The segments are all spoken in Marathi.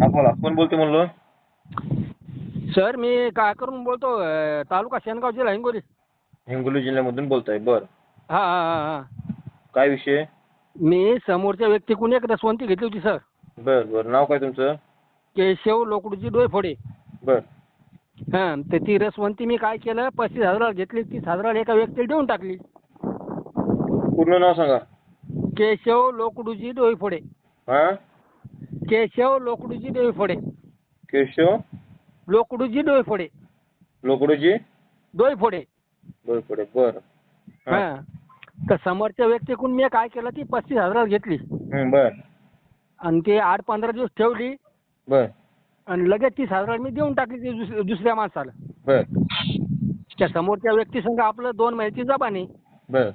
हा बोला कोण बोलते म्हणलो? सर मी काय करून बोलतो? अं, तालुका शेनगाव जिल्हा हिंगोली हिंगोली जिल्ह्यामधून बोलताय. बर. हा हा हा हा. काय विषय? मी समोरच्या व्यक्तीकडून एक रसवंती घेतली होती सर. बर बर. नाव काय तुमचं? केशव लोकडूची डोयफोडे बर. हां तर ती रसवंती मी काय केलं? पस्तीस हजाराला घेतली. तीस हजाराला एका व्यक्तीला देऊन टाकली. पूर्ण नाव सांगा. केशव लोकडूची डोईफोडे. हा? केशव लोकडूची डोईफोडे केशव? लोकडूची डोईफोडे लोकडोजी? डोईफोडे बर पुढे बर. हा. तर समोरच्या व्यक्तीकडून मी काय केलं ती पस्तीस हजाराला घेतली. बर. आणि ते आठ पंधरा दिवस ठेवली. बर. आणि लगेच तीस हजाराला मी देऊन टाकली ती दुस- दुसऱ्या माणसाला. बर. त्या समोरच्या व्यक्तीसंग आपलं दोन महिन्याची जबानी. बर.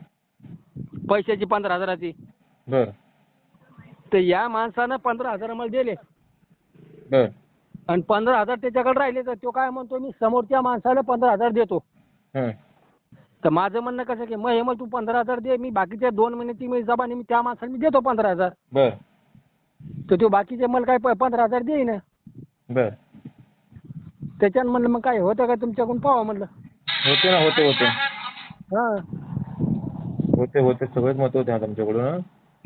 पैशाची पंधरा हजाराची. बर. तर या माणसानं पंधरा हजार मला दिले. बर. आणि पंधरा हजार त्याच्याकडे राहिले तर तो काय म्हणतो मी समोरच्या माणसाला पंधरा हजार देतो. हं, तर माझं म्हणणं कसं की मग हे मग तू पंधरा हजार दे मी बाकीच्या दोन महिन्याची मी जबानी मी त्या माणसाला मी देतो पंधरा हजार. बर. तर तो बाकीचे मला काय प- पंधरा हजार देईन. बर. त्याच्यानं म्हणलं मग काय होतं का तुमच्याकडून पाहावं म्हणलं. होते ना होते होते. हां. होते होते. सगळेच मत होते आता तुमच्याकडून हं?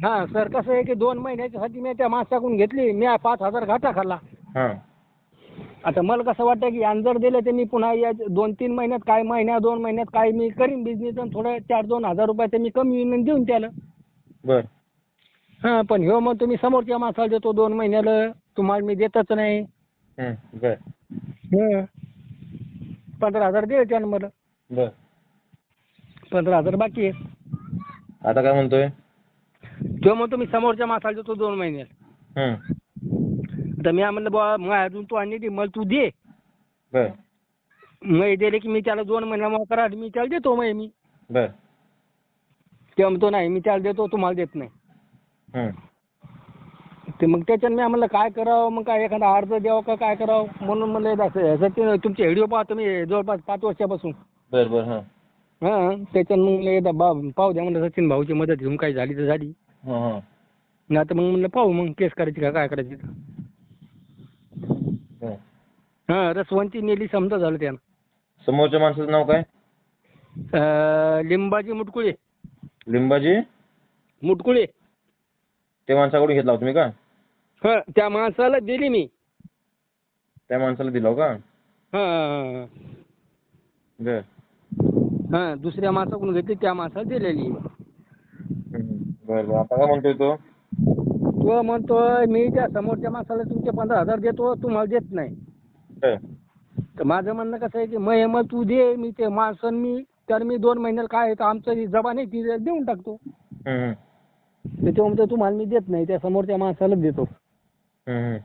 हां सर कसं आहे की दोन महिन्याच्यासाठी मी त्या माणसाकडून घेतली मी पाच हजार घाटा खाल्ला. हां. आता मला कसं वाटतं की आणि जर दिलं तर मी पुन्हा या दोन तीन महिन्यात काय महिन्या दोन महिन्यात काय मी करीन बिझनेस आणि थोडं चार दोन हजार रुपयाचं मी कमी येऊन देऊन त्याला. बर. हां पण ह्यो मग तुम्ही समोरच्या माणसाला देतो दोन महिन्याला तुम्हाला मी देतच नाही. बर. हं. पंधरा हजार दे त्यानं मला. बर. पंधरा हजार बाकी आहे. आता काय म्हणतोय? तो मग तुम्ही समोरच्या माणसाला देतो दोन महिन्यात हं, तर मी म्हणलं बुवा मग अजून तू आणि दे मला तू दे. बर. मग दिले की मी त्याला दोन महिना मग करा मी त्याला देतो मग मी. बर. ते म्हणतो नाही मी त्याला देतो तुम्हाला देत नाही. ते मग त्याच्यानं मी म्हणलं काय करावं? मग काय एखादा अर्ज द्यावं का? काय करावं? म्हणून म्हणलं असं सचिन तुमचे व्हिडिओ पाहतो मी जवळपास पाच वर्षापासून. बर बर हां. हां त्याच्यानं मग म्हणलं एकदा बा पाहू द्या म्हणलं सचिन भाऊची मदत घेऊन काही झाली तर झाली. हां. नाही तर मग म्हणलं पाहू मग केस करायची का काय करायची? तर हं. हां रसवंती नेली समजा झालं त्यानं. समोरच्या माणसाचं नाव काय? लिंबाजी मुटकुळे. लिंबाजी? मुटकुळे. त्या माणसाकडून घेतला होता तुम्ही का? हां त्या माणसाला दिली मी. त्या माणसाला दिला हो का? हां. हां दुसऱ्या माणसाकडून घेतली त्या माणसाला दिलेली. बर बर आता काय म्हणतोय तो तो म्हणतोय मी त्या समोरच्या माणसाला तुमचे पंधरा हजार देतो तुम्हाला देत नाही बर तर माझं म्हणणं कसं आहे की मग हे मग तू दे मी ते माणसं मी तर मी दोन महिन्याला काय आहे तर आमचं जी जबान आहे ती देऊन टाकतो तर तो म्हणतो तुम्हाला मी देत नाही त्या समोरच्या माणसालाच देतो हं, हं.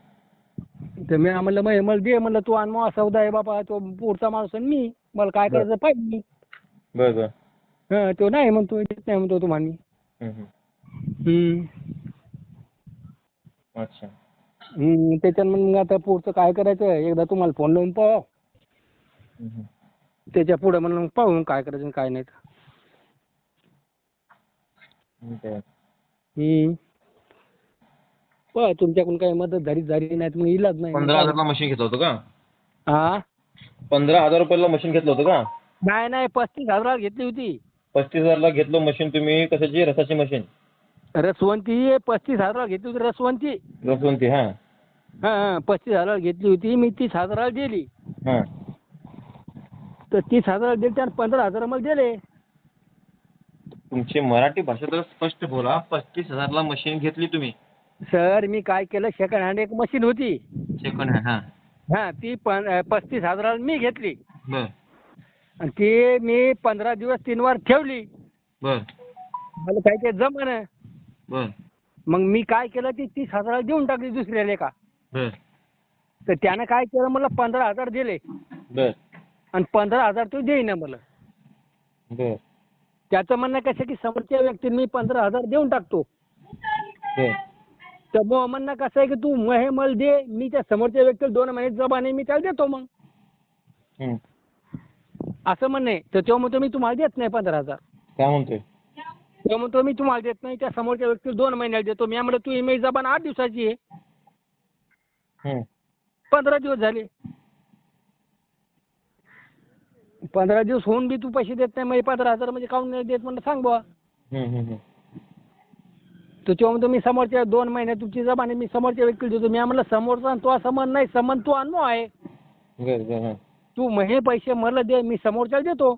तर मी म्हणलं मग हे मला दे म्हणलं तू आणि मग सौदा आहे बाबा तो पुढचा माणूस आणि मी मला काय बरं. करायचं पाहिजे मी बर बर हां तो नाही म्हणतो देत नाही म्हणतो तुम्हाला मी. हम्म. अच्छा. हम्म, त्याच्यानं मग आता पुढचं काय करायचं? एकदा तुम्हाला फोन लावून पाहा. त्याच्या पुढे म्हणून मग पाहू काय करायचं काय नाही. तर. हम्म. पहा तुमच्याकडून काही मदत झाली झाली नाही तर मग इलाज नाही. पंधरा हजारला मशीन घेतलं होतं का? हा? पंधरा हजार रुपयाला मशीन घेतलं होतं का? नाही नाही पस्तीस हजाराला घेतली होती. पस्तीस हजारला घेतलं मशीन तुम्ही कशाची? रसाची मशीन रसवंती पस्तीस हजाराला घेतली होती रसवंती. रसवंती हां. हा हा पस्तीस हजाराला घेतली होती मी तीस हजाराला दिली. हां. तर तीस हजाराला दिली त्यानं पंधरा हजार मला दिले. तुमची मराठी भाषा तर स्पष्ट बोला. पस्तीस हजारला मशीन घेतली तुम्ही. सर मी काय केलं? सेकंड हँड एक मशीन होती. सेकंड हँड हां. हा ती पण पस्तीस हजाराला मी घेतली. बर. आणि ती मी पंधरा दिवस तीन वार ठेवली. बर. मला काही ते जमन. बर. मग मी काय केलं ती तीस हजाराला देऊन टाकली दुसऱ्याला का बर. तर त्यानं काय केलं मला पंधरा हजार दिले. बर. आणि पंधरा हजार तो देईना मला. बर. त्याचं म्हणणं कसं की समोरच्या व्यक्तीने मी पंधरा हजार देऊन टाकतो. बर. तर मग म्हणणं कसं आहे की तू मग हे मला दे मी त्या समोरच्या व्यक्तीला दोन महिने जबाने मी त्याला देतो मग. असं म्हणणं आहे. तर तो म्हणतो मी तुम्हाला देत नाही पंधरा हजार. काय म्हणतोय? तो म्हणतो मी तुम्हाला देत नाही त्या समोरच्या व्यक्तीला दोन महिन्याला देतो. मी म्हणलं तू इमेज जबान आठ दिवसाची आहे. पंधरा दिवस झाले. पंधरा दिवस होऊन बी तू पैसे देत नाही हे पंधरा हजार म्हणजे काऊन नाही देत म्हणलं सांग बुवा. तर तेव्हा म्हणतो मी समोरच्या दोन महिने तुमची जबान आहे मी समोरच्या व्यक्तीला देतो. मी म्हणलं समोरचा तो संबंध नाही संबंध तू अनुभव आहे. तू हे पैसे मला दे मी समोरच्याला देतो.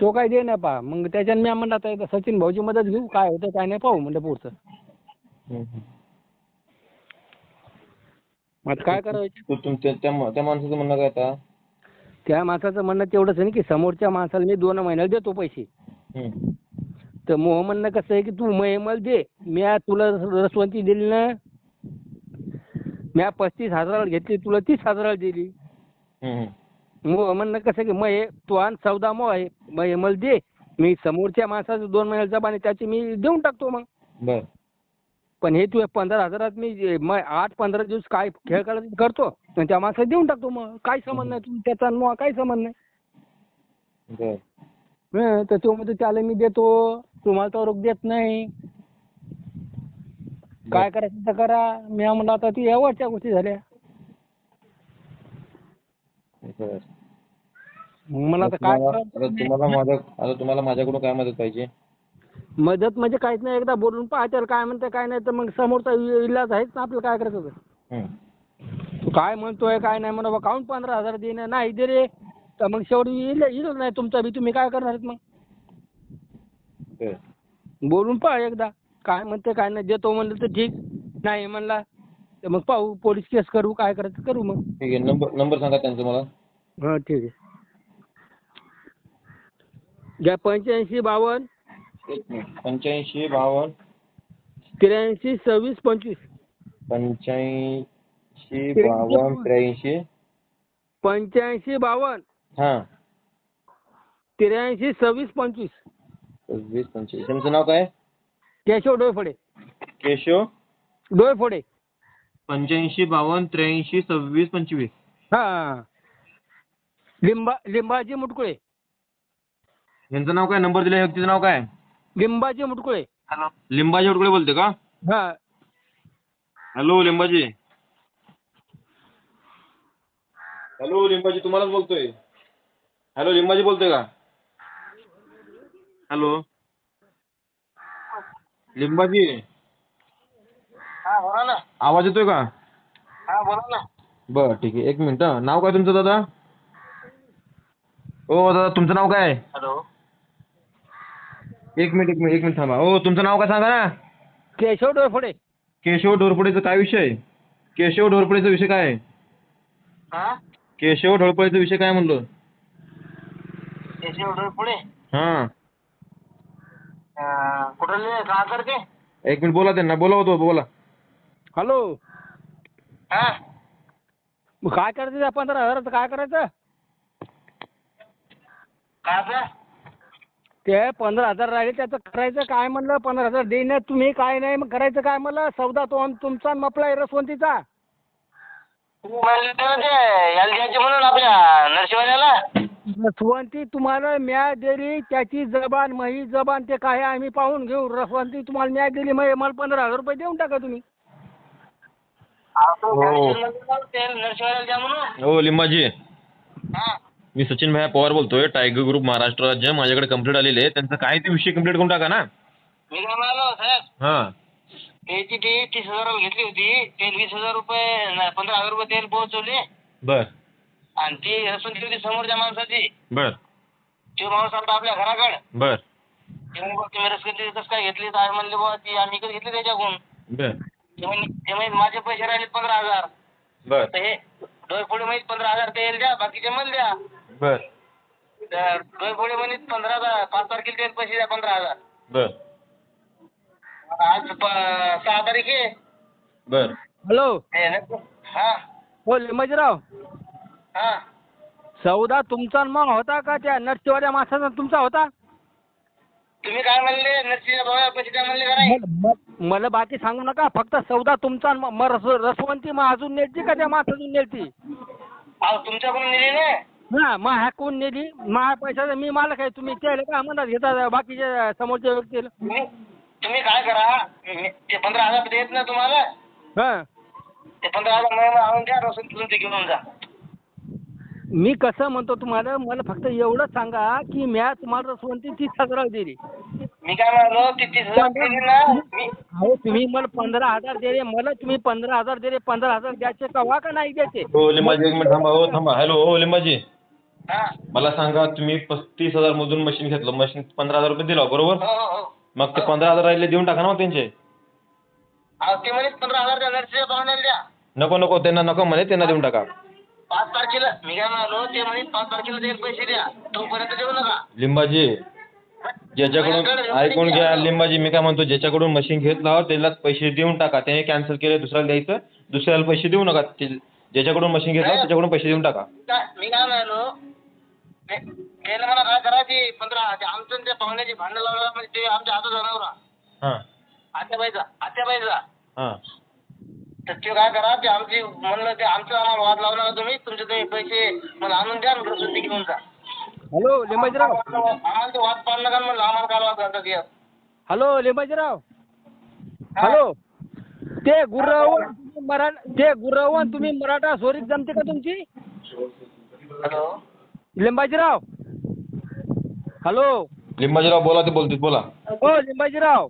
तो काय दे ना पा. मग त्याच्यानं मी म्हणलं आता एकदा सचिन भाऊची मदत घेऊ काय होतं काय नाही पाहू म्हणलं पुढचं. मग आता काय करायचं? तुमच्या त्या माणसाचं म्हणणं काय आता? त्या माणसाचं म्हणणं तेवढंच आहे ना की समोरच्या माणसाला मी दोन महिन्याला देतो पैसे. हम्म. तर मोह म्हणणं कसं आहे की तू मग मला दे. मी आज तुला रस- रसवंती दिली ना. मी आज पस्तीस हजाराला घेतली तुला तीस हजाराला दिली. हम्म, म्हणणं कसं की मग हे तू आण चौदा मग आहे. मग हे मला दे. मी समोरच्या माणसाचं दोन महिन्याला जबान आहे त्याचे मी देऊन टाकतो मग. बर. पण हे तू पंधरा हजारात मी जे- मग आठ पंधरा दिवस काय खेळ करायचं करतो आणि त्या माणसाला देऊन टाकतो मग. काही संबंध नाही तू त्याचा मग काही संबंध नाही. बर. हं, तर तो म्हणतो त्याला मी देतो. तुम्हाला तर रोख देत नाही. काय करायचं तर करा. मी म्हणलं आता ती एवढच्या गोष्टी झाल्या. बर. मग मला आता काय तुम्हाला आता करायचं तुम्हाला माझ्या आता तुम्हाला माझ्याकडून काय मदत पाहिजे? मदत म्हणजे काहीच नाही. एकदा बोलून पहा त्याला काय म्हणते काय नाही. तर मग समोरचा इ- इलाज आहेच ना आपल्याला काय करायचं तर. तू काय म्हणतोय काय नाही म्हणा काऊन पंधरा हजार देणं? नाही दे रे. तर मग शेवटी येईल नाही तुमचा बी. तुम्ही काय करणार आहेत मग? बर. बोलून पहा एकदा. काय म्हणते काय नाही. देतो म्हणलं तर ठीक. नाही म्हणला तर मग पाहू. पोलीस केस करू काय करायचं करू मग. ठीक आहे. नंबर नंबर सांगा त्यांचा मला. हां ठीक आहे. घ्या पंच्याऐंशी बावन्न. एक मिनिट पंच्याऐंशी बावन्न. त्र्याऐंशी सव्वीस पंचवीस. पंच्याऐंशी बावन्न त्र्याऐंशी. पंच्याऐंशी बावन्न. हां. त्र्याऐंशी सव्वीस पंचवीस. सव्वीस पंचवीस. त्यांचं नाव काय? केशव डोयफोडे केशव. डोयफोडे पंच्याऐंशी बावन्न त्र्याऐंशी सव्वीस पंचवीस. हां. लिंबा लिंबाजी मुटकुळे. यांचं नाव काय? नंबर दिला व्यक्तीचं नाव काय? लिंबाजी मुटकुळे. लिंबाजी उडकडे बोलते का? हां. हॅलो लिंबाजी. हॅलो लिंबाजी तुम्हालाच बोलतोय. हॅलो लिंबाजी बोलतोय का? हॅलो. लिंबाजी. हा बोला ना. आवाज येतोय का? हा बोला ना. बरं ठीक आहे. एक मिनिट. नाव काय तुमचं दादा? ओ दादा तुमचं नाव काय? आहे? हॅलो. एक मिनिट एक मिनिट एक मिनिट थांबा. ओ तुमचं नाव काय सांगा ना? केशव डोयफोडे केशव ढोरपडेचं काय विषय? केशव ढोरपडेचा विषय काय? आहे हा? केशव ढोरपडेचा विषय काय म्हणलो? एसी ऑर्डर पुढे हां कुठं का करते एक मिनिट बोला त्यांना. बोला होतो बोला. हॅलो. हा. मग काय करायचं त्या पंधरा हजाराचं काय करायचं? काय ते पंधरा हजार राहिले त्याचं करायचं काय म्हणलं? पंधरा हजार देण्यात तुम्ही काय नाही मग करायचं काय म्हणलं? सौदा तो आम- तुमचा आणि मपला आहे रसवंतीचा. म्हणले ते याला द्यायचे म्हणून आपल्या नरशिवाल्याला रसवंती तुम्हाला म्या दिली त्याची जबान मही जबान ते काय आहे आम्ही पाहून घेऊ. रसवंती तुम्हाला म्या दिली मग मला पंधरा हजार रुपये देऊन टाका तुम्ही. हो. ते नरशिवाल्याला द्या म्हणून. हो लिंबाजी. हा. मी सचिन भाई पवार बोलतोय. टायगर ग्रुप महाराष्ट्र राज्य. माझ्याकडे कंप्लीट आलेले आहे त्यांचं काय ते विषय कंप्लीट करून टाका ना. मी काय म्हणालो साहेब? हां. त्याची ती तीस हजाराला घेतली होती. ते वीस हजार रुपये नाही, पंधरा हजार रुपये तेल पोहोचवले. बर. आणि ती रसवंती होती समोरच्या माणसाची. बर. तो माणूस आलता आपल्या घराकडे. बर. ते तुम्ही रसवंती कसं काय घेतली? तर आम्ही म्हणले बुवा ती आम्ही इकडे घेतली त्याच्याकडून. बर. ते म्हणे ते म्हणे माझे पैसे राहिले पंधरा हजार. बर. तर हे डोयफोडे माहीत पंधरा हजार तेल द्या बाकीचे मला द्या. बर. तर म्हणे पंधरा हजार पाच तारखेला तेल पैसे द्या पंधरा हजार. बर. आज प- सहा तारीख आहे. बर. हॅलो. न- हा हो. लिंबाजीराव हा. सौदा तुमचा आणि मग होता का त्या नरशिवाल्या माणसाचा तुमचा होता? तुम्ही काय म्हणले? नरसिंह भाऊ पैसे द्या म्हणले का नाही? मला- मला बाकी सांगू नका. फक्त सौदा तुमचा मग रस रसवंती मग अजून नेलती का त्या माणसातून नेलती? अहो तुमच्याकडून नेली ना हा मग हाकून नेली? माझ्या पैशाचा मी मालक आहे तुम्ही त्याला काय म्हणतात घेता बाकीच्या समोरच्या व्यक्तीला. तुम्ही तुम्ही काय करा? मी- ते पंधरा हजार देत ना तुम्हाला. हा. ते पंधरा हजार महिना आणून द्या रसून तुम्ही ते घेऊन जा. मी कसं म्हणतो तुम्हाला मला फक्त एवढं सांगा की म्या तुम्हाला रसवंती तीस हजार दिली. मी काय म्हणालो ते तीस हजार दिली ना. मी अहो तुम्ही मला पंधरा हजार दिले मला तुम्ही पंधरा हजार दिले पंधरा हजार द्यायचे कवा का नाही द्यायचे? हो लिंबाजी एक मिनिट थांबा हो थांबा. हॅलो हो लिंबाजी मला सांगा तुम्ही पस्तीस हजार मधून मशीन घेतलं. मशीन पंधरा हजार रुपये दिला बरोबर? हो हो हो. मग ते पंधरा हजार राहिले देऊन टाका ना मग त्यांचे. अहो, ते म्हणे पंधरा हजार द्या नर्सरीच्या पाहुण्याला द्या. नको नको त्यांना नको म्हणे त्यांना देऊन टाका. पाच तारखेला मी काय म्हणालो ते म्हणे पाच तारखेला पैसे द्या. तोपर्यंत देऊ नका. लिंबाजी ज्याच्याकडून ऐकून घ्या लिंबाजी मी काय म्हणतो ज्याच्याकडून मशीन घेतलं त्याला पैसे देऊन टाका. त्याने कॅन्सल केले दुसऱ्याला द्यायचं दुसऱ्याला पैसे देऊ नका. ते- ज्याच्याकडून मशीन घेतलं त्याच्याकडून पैसे देऊन टाका. काय मी काय म्हणालो ते- त्याला मला काय करा ते पंधरा ते आमचं आणि त्या पाहुण्याची भांडण लावलं म्हणजे ते आमच्या हातात जनावर हां. आत्याबाईचा आत्याबाईचा. हां. तर ते काय करा ते आमची म्हणलं ते आमचं आम्हाला वाद लावू नका तुम्ही तुमचे तुम्ही पैसे मला आणून द्या आणि सुट्टी घेऊन जा. हॅलो लिंबाजीराव. आम्हाला ते वाद पाडू नका म्हणलं आम्हाला काय वाद घालतात हे. हॅलो लिंबाजीराव. हॅलो. ते गुरवण मरा ते गुरवण तुम्ही मराठा सोरीत जमते का तुमची? हॅलो. लिंबाजीराव. हॅलो. लिंबाजीराव बोला ते बोलतील बोला. हो लिंबाजीराव.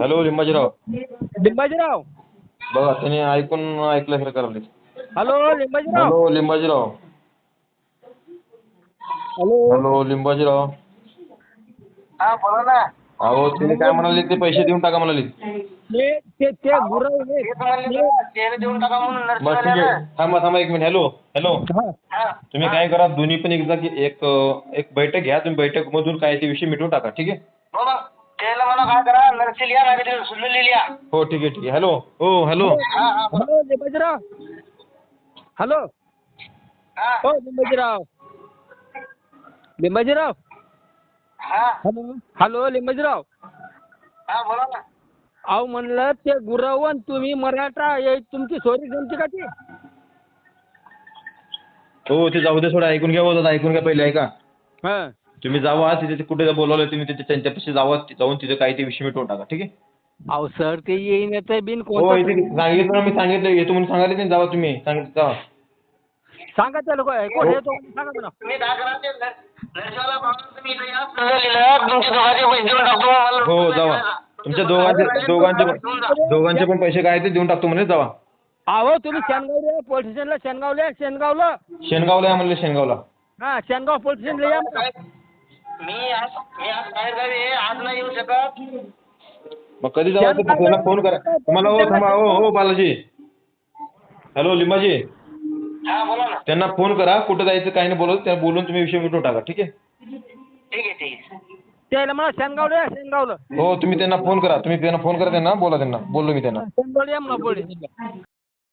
हॅलो लिंबाजीराव. लिंबाजीराव. बघा त्याने ऐकून ऐकल्यासारखं करायला hello Limbajirao. Hello Limbajirao. Hello. Hello Limbajirao. हा बोला ना. अहो तुम्ही काय म्हणाले ते पैसे देऊन टाका म्हणाले. ते ते ते गुरव हे तेच म्हणले ना, ते देऊन टाका म्हणून मग ठीक नर्सरीवाल्याला. आहे थांबा थांबा एक मिनिट. हॅलो हॅलो तुम्ही काय करा दोन्ही पण एकदा की एक एक बैठक घ्या. तुम्ही बैठक मधून काय ते विषय मिटवून टाका ठीक आहे? हो त्याला काय करा नाही हो ठीक आहे ठीक आहे. हॅलो हो हॅलो हा हा. हॅलो लिंबाजीराव हॅलो हा. हो लिंबाजीराव लिंबाजीराव हा हॅलो. हॅलो लिंबाजीराव. हा बोला ना. अहो म्हणलं ते गुरवण तुम्ही मराठा हे तुमची सोरी जमते का ती? हो ते जाऊ दे थोडं ऐकून घ्या दादा ऐकून घ्या पहिले ऐका. हा. तुम्ही जावा तिथे ते कुठे बोलवलं तुम्ही तिथे त्यांच्यापाशी जावा ति- जाऊन तिथे काही ते विषय मिटवून टाका ठीक आहे? अहो सर ते येईन ते बिन हो कोणतं इथे सांगितलं मी सांगितलं येतो म्हणून सांगायला नाही जावा तुम्ही सांगितलं जावा. सांगा त्या लोक कोण येतो सांगा त्यांना तुम्ही काय करा ते नर्सरीवाला पाहुणा तुम्ही इथे या. सगळं लिहिलं तुमचे दोघांचे पैसे देऊन टाकतो मला हो जावा. तुमच्या दोघांचे दोघांचे पण दोघांचे पण पैसे काय ते देऊन टाकतो म्हणे जावा. अहो तुम्ही शेनगावले पोलीस स्टेशनला शेनगावले शेनगावला. शेनगावला या म्हणले शेनगावला. हा शेनगाव पोलीस स्टेशनला या. मी आज मी आज बाहेर गावी आहे आज नाही येऊ शकत. मग कधी जावं? ते त्यांना फोन करा. तुम्हाला हो थांबा हो हो बालाजी. हॅलो लिंबाजी. हा बोला ना. त्यांना फोन करा कुठं जायचं काही नाही बोलत त्या बोलून तुम्ही विषय मिटवून टाका ठीक आहे? ठीक आहे ठीक आहे. त्याला या शेनगावलं हो तुम्ही त्यांना फोन करा तुम्ही त्यांना फोन करा त्यांना बोला त्यांना बोललो मी त्यांना. या